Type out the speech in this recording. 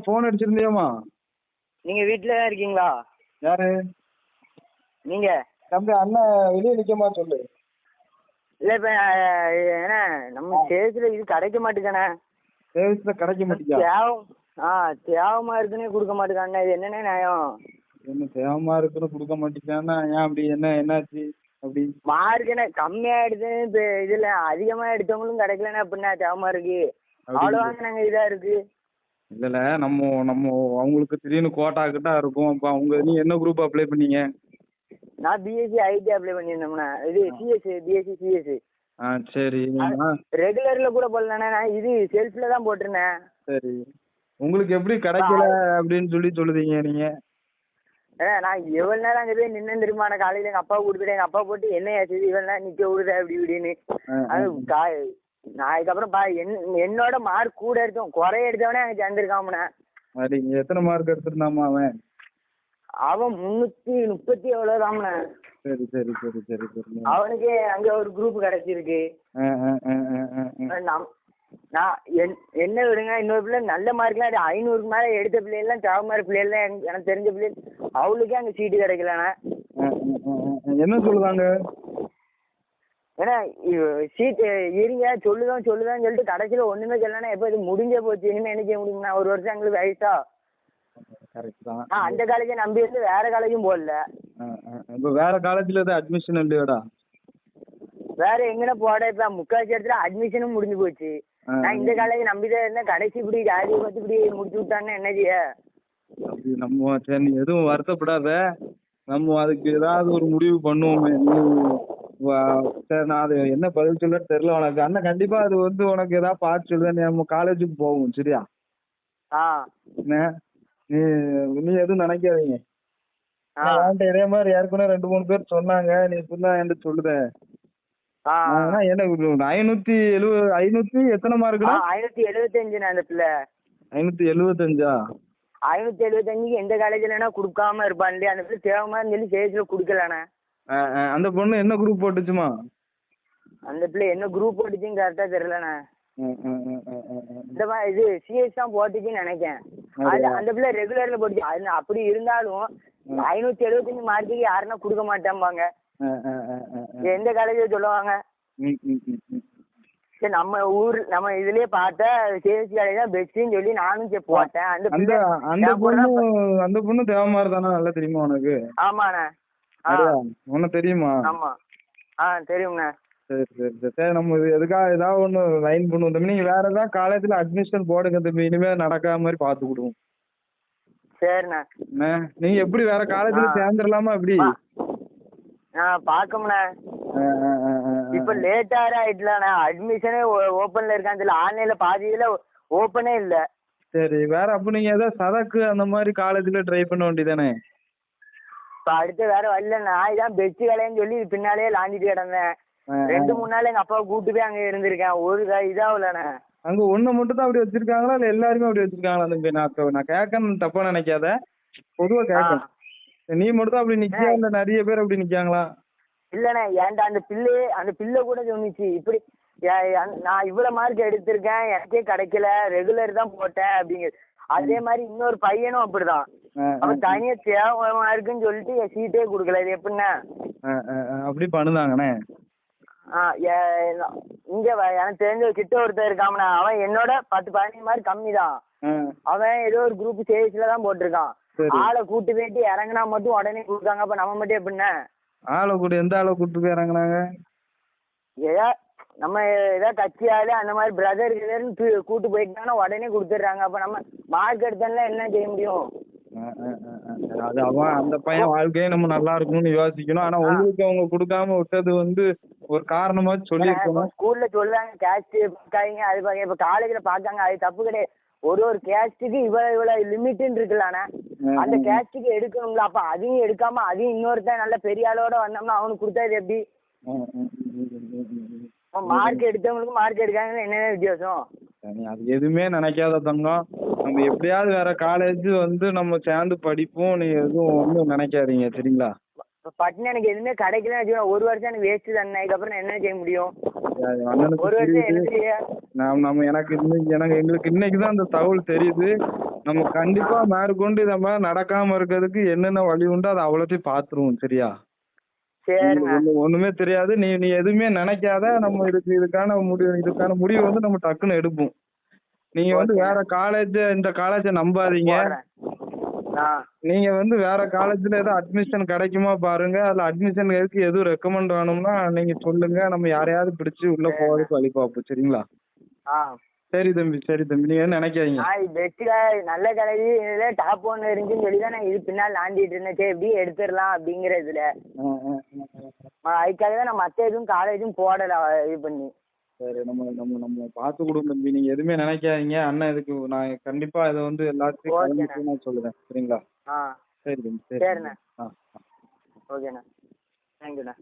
Phone அடிச்சிருந்தியாமா நீங்க வீட்ல தான் இருக்கீங்களா? யாரு? நீங்க? தம்பி அண்ணன் வெளியே நிக்கமா சொல்லு. இல்ல இப்ப என்ன நம்ம சேல்ஸ்ல இது கிடைக்க மாட்டேங்கானே சர்வீஸ்ல கிடைக்க தேவம் ஆ தேவமா இருக்குன்னே கொடுக்க மாட்டேங்கானே இது என்னண்ணே நியாயம்? என்ன தேவமா இருக்குன்னு கொடுக்க மாட்டேங்கான்னா ஏன் அப்படி என்ன என்னாச்சு? அப்படி. மார்க் என்ன கம்மியா எடுத்து இப்ப இதுல அதிகமா எடுத்தவங்களும் கிடைக்கலன்னா அப்படின்னா தேவமா இருக்கு. அப்படி அவ்வளோ நாங்க இதா இருக்கு. இல்லல நம்ம நம்ம அவங்களுக்கு திடீர்னு கோட்டா கிட்ட இருக்கும். அப்ப அவங்க நீ என்ன குரூப் அப்ளை பண்ணீங்க? நான் பிஎஸ்சி ஐடி அப்ளை பண்ணியிருந்தோம்ண்ணா. இது சிஎஸ் பிஎஸ்சி சிஎஸ் ஆ சரி. ரெகுலர்ல கூட போடலண்ணே. நான் இது செல்ஃப்ல தான் போட்டிருந்தேன். சரி. உங்களுக்கு எப்படி கிடைக்கல அப்படின்னு சொல்லி சொல்லுதீங்க நீங்க. நான் எவ்வளவு நேரம் அங்கே போய் நின்று தெரியுமா? நான் காலையில எங்க அப்பா கொடுத்துட்டு எங்க அப்பா போட்டு என்ன ஆச்சு இவ்வளவு நேரம் நிக்க விடுத அப்படி இப்படின்னு. அது நான் அதுக்கப்புறம் பா என் என்னோட மார்க் கூட எடுத்தோம் குறைய எடுத்தவனே அங்கே சேர்ந்துருக்காமண்ணே சரி எத்தனை மார்க் எடுத்திருந்தாமா அவன்? அவன் முன்னூத்தி முப்பத்தி எவ்வளோதாம்ண்ணே சரி சரி சரி சரி சரி. அவனுக்கு அங்க ஒரு குரூப் கிடைச்சிருக்கு. நான் என் என்ன விடுங்க இன்னொரு பிள்ளை நல்ல மார்க்லாம் ஐநூறுக்கு மேலே எடுத்த பிள்ளைகள்லாம் தேவமாரி பிள்ளைகள்லாம் எனக்கு எனக்கு தெரிஞ்ச பிள்ளைகள் அவளுக்கே அங்கே சீட்டு கிடைக்கலண்ணே. என்ன சொல்லுதாங்க? ஏன்னா சீட்டு இருங்க சொல்லுதான் சொல்லுதான்னு சொல்லிட்டு கடைசியில் ஒன்றுமே சொல்லனா எப்போ இது முடிஞ்சே போச்சு? இனிமேல் என்ன செய்ய முடியும்னா ஒரு வருஷம் எங்களுக்கு வயசா ஆ அந்த காலேஜை நம்பி இருந்து வேற காலேஜும் போடல. இப்ப வேற காலேஜ்ல எதாவது அட்மிஷன் இல்லையாடா? வேற எங்கன போட இப்போ முக்கால்வாசி இடத்துல அட்மிஷனும் முடிஞ்சு போச்சு. நான் இந்த காலேஜ் நம்பி தான் இருந்தேன். கடைசி இப்படி ஜாதியை பார்த்து இப்படி முடிச்சு விட்டான்னு என்ன செய்ய? நம்ம சரி நீ எதுவும் வருத்தப்படாத. நம்ம அதுக்கு ஏதாவது ஒரு முடிவு பண்ணுவோமே சரி நான் அது என்ன பதில் சொல்ல தெரியல உனக்கு. அண்ணன் கண்டிப்பா அது வந்து உனக்கு ஏதாவது பார்த்து சொல்லுவேன். நம்ம காலேஜுக்கு போவோம் சரியா? என்ன? நீ நீ எதுவும் நினைக்காதீங்க. இதே மாதிரி ஏற்கனவே ரெண்டு மூணு பேர் சொன்னாங்க. நீ இப்படிதான் என்கிட்ட சொல்லுத. ஆ. ஆனா எனக்கு ஐநூத்தி எழுபது ஐநூத்தி எத்தனை ஆ மார்க்குடா ஐநூற்றி எழுபத்தஞ்சுண்ணே அந்த பிள்ளை. ஐநூத்தி எழுபத்தஞ்சா ஐநூற்றி எழுபத்தஞ்சுக்கு எந்த காலேஜ்லனா கொடுக்காம இருப்பான்ல. அந்த பிள்ளை தேவமான்னு சொல்லி ஸ்டேஜில் கொடுக்கலண்ணே. அந்த பொண்ணு என்ன குரூப் போட்டுச்சுமா? அந்த பிள்ளை என்ன குரூப் போட்டுச்சுன்னு கரெக்டாக தெரியலண்ணே. இந்த மாதிரி இது சிஎஸ் தான் போட்டுச்சுன்னு நினைக்கேன் அது அந்த பிள்ளை ரெகுலர்ல போட்டுச்சு. அது அப்படி இருந்தாலும் ஐநூத்தி எழுபத்தஞ்சு மார்க்குக்கு யாருன்னா கொடுக்க மாட்டேன்பாங்க எந்த காலேஜில் சொல்லுவாங்க. சரி நம்ம ஊர் நம்ம இதுலயே பார்த்த சிஎஸ்சி காலேஜ் தான் பெஸ்ட்னு சொல்லி நானும் சரி போட்டேன். அந்த பொண்ணு அந்த பொண்ணு தேவமாரி தானே நல்லா தெரியுமா உனக்கு? ஆமாண்ணே. உனக்கு தெரியுமா? ஆமா. ஆ தெரியும்ண்ணே. சரி சரி சரி. சரி நம்ம இது எதுக்காக ஏதாவது ஒன்று லைன் பண்ணுவோம் தம்பி நீங்கள் வேற ஏதாவது காலேஜில் அட்மிஷன் போடுங்க தம்பி. இனிமேல் நடக்காத மாதிரி பார்த்துக்கிடுவோம் சரிண்ணே. என்ன நீங்கள் எப்படி வேற காலேஜில். சேர்ந்துடலாமா எப்படி? ஆ. பார்க்கமுண்ணே. இப்போ லேட்டாக ஆயிட்டலாண்ணே. அட்மிஷனே ஓப்பனில் இருக்கான்னு தெரியல. ஆன்லைனில் பாதி இதில் ஓப்பனே இல்லை. சரி வேற அப்போ நீங்கள் ஏதாவது சதக்கு அந்த மாதிரி காலேஜில் ட்ரை பண்ண வேண்டியதானே இப்போ அடுத்து வேற வரல நான் இதான் பெஸ்ட் கலைன்னு சொல்லி பின்னாலேயே லாஞ்சிட்டு கிடந்தேன். ரெண்டு மூணு நாள் எங்க அப்பாவை கூட்டு போய் அங்க இருந்திருக்கேன். ஒரு இதாகலண்ணே அங்கே ஒன்று மட்டும் தான் அப்படி வச்சிருக்காங்களா? இல்லை எல்லாருமே அப்படி வச்சிருக்காங்களா? தம்பி நான் நான் கேட்கணும் தப்பா நினைக்காத. பொதுவாக கேட்கணும். நீ மட்டும் தான் அப்படி நிற்கியா இல்லை நிறைய பேர் அப்படி நிற்காங்களா இல்லண்ணே ஏன்டா அந்த பிள்ளை அந்த பிள்ளை கூட சொன்னிச்சு. இப்படி நான் இவ்வளவு மார்க் எடுத்திருக்கேன் எனக்கே கிடைக்கல. ரெகுலர் தான் போட்டேன் அப்படிங்க. அதே மாதிரி இன்னொரு பையனும் அப்படிதான். அவன் தனியா தேவை இருக்குன்னு சொல்லிட்டு என் சீட்டே கொடுக்கல. இது எப்படின்னா? அப்படி பண்ணுதாங்கண்ணே. இங்க எனக்கு தெரிஞ்ச கிட்ட ஒருத்தன் இருக்காமண்ணா. அவன் என்னோட பத்து பதினஞ்சு மார்க் கம்மி தான் அவன் ஏதோ ஒரு குரூப் சேல்ஸ்ல தான் போட்டிருக்கான். ஆளை கூட்டு போயிட்டு இறங்குனா மட்டும் உடனே கொடுக்காங்க. அப்ப நம்ம மட்டும் எப்படின்னா ஆளை கூட எந்த ஆளை கூட்டு போய் இறங்குனாங்க? ஏதா நம்ம ஏதோ கட்சி ஆளு அந்த மாதிரி பிரதர் கூட்டு போயிட்டாங்கன்னா உடனே கொடுத்துட்றாங்க. அப்ப நம்ம மார்க் எடுத்தோம்னா என்ன செய்ய முடியும். அது அவன் அந்த பையன் வாழ்க்கையே நம்ம நல்லா இருக்கணும்னு யோசிக்கணும். ஆனா உங்களுக்கு அவங்க கொடுக்காம விட்டது வந்து ஒரு காரணமாச்சு சொல்லியிருக்கணும். ஸ்கூல்ல சொல்றாங்க கேஸ்ட் பார்க்காதீங்க அது பார்க்க இப்ப காலேஜ்ல பார்க்காங்க அது தப்பு கிடையாது. ஒரு ஒரு கேஸ்ட்டுக்கு இவ்வளவு இவ்வளவு லிமிட்னு இருக்குல்லண்ணே அந்த கேஸ்ட்டுக்கு எடுக்கணுங்களா அப்ப அதையும் எடுக்காம அதையும் இன்னொருத்தன் நல்ல பெரிய ஆளோட வந்தோம்னா அவனுக்கு கொடுத்தது எப்படி. மார்க் எடுத்தவங்களுக்கு மார்க் எடுக்காங்க என்னென்ன வித்தியாசம்? அது எதுவுமே நினைக்காத தங்கம். நம்ம எப்படியாவது வேற காலேஜ் வந்து நம்ம சேர்ந்து படிப்போம். நீ எதுவும் ஒன்றும் நினைக்காதீங்க சரிங்களா? பட்னி எனக்கு எதுவுமே கிடைக்கலன்னு வச்சுக்கோங்க. ஒரு வருஷம் எனக்கு வேஸ்ட் தானே. இதுக்கப்புறம் நான் என்ன செய்ய முடியும்? ஒரு வருஷம் நாம் நம்ம எனக்கு இன்னைக்கு எனக்கு எங்களுக்கு இன்னைக்கு தான் அந்த தகவல் தெரியுது. நம்ம கண்டிப்பா மேற்கொண்டு இத மாதிரி நடக்காம இருக்கிறதுக்கு என்னென்ன வழி உண்டோ அதை அவ்வளோத்தையும் பாத்துருவோம் சரியா? சரிண்ணா. ஒண்ணு- ஒண்ணுமே தெரியாது. நீ நீ எதுவுமே நினைக்காத. நம்ம இதுக்கு இதுக்கான முடிவு இதுக்கான முடிவு வந்து நம்ம டக்குன்னு எடுப்போம். நீங்க வந்து. வேற காலேஜ் இந்த காலேஜை நம்பாதீங்க. நீங்க வந்து வேற காலேஜ்ல ஏதோ அட்மிஷன் கிடைக்குமா பாருங்க. அதுல அட்மிஷன் எதுக்கு எதுவும் ரெக்கமெண்ட் வேணும்னா நீங்க சொல்லுங்க. நம்ம யாரையாவது பிடிச்சு உள்ள போறதுக்கு வழி பார்ப்போம். சரிங்களா? சரி தம்பி சரி தம்பி. நீங்க நினைக்காதீங்க. பெஸ்ட்டுக்கா நல்ல கலவி இதுல டாப் ஒன்று இருந்துச்சுன்னு சொல்லி தான் நான் இது பின்னால் லாண்டிட்டு இருந்தேன். சரி எப்படி எடுத்துடலாம் அப்படிங்கிற இதுல. ஆ, ஆ, ஆ, ஆ. ஆ, அதுக்காக தான் நான் மற்ற எதுவும் காலேஜும் போடல இது பண்ணி. சரி நம்ம நம்ம நம்ம பார்த்து கொடுங்க தம்பி. நீங்க எதுவுமே நினைக்காதீங்க. அண்ணன் இதுக்கு நான் கண்டிப்பா இதை வந்து எல்லாத்தையும் ஓகேண்ணா. கலந்துட்டு நான் சொல்லுறேன் சரிங்களா? ஆ. சரி தம்பி சரி. சரிண்ணா. ஆ ஆ. ஓகேண்ணா. தேங்க்யூண்ணா.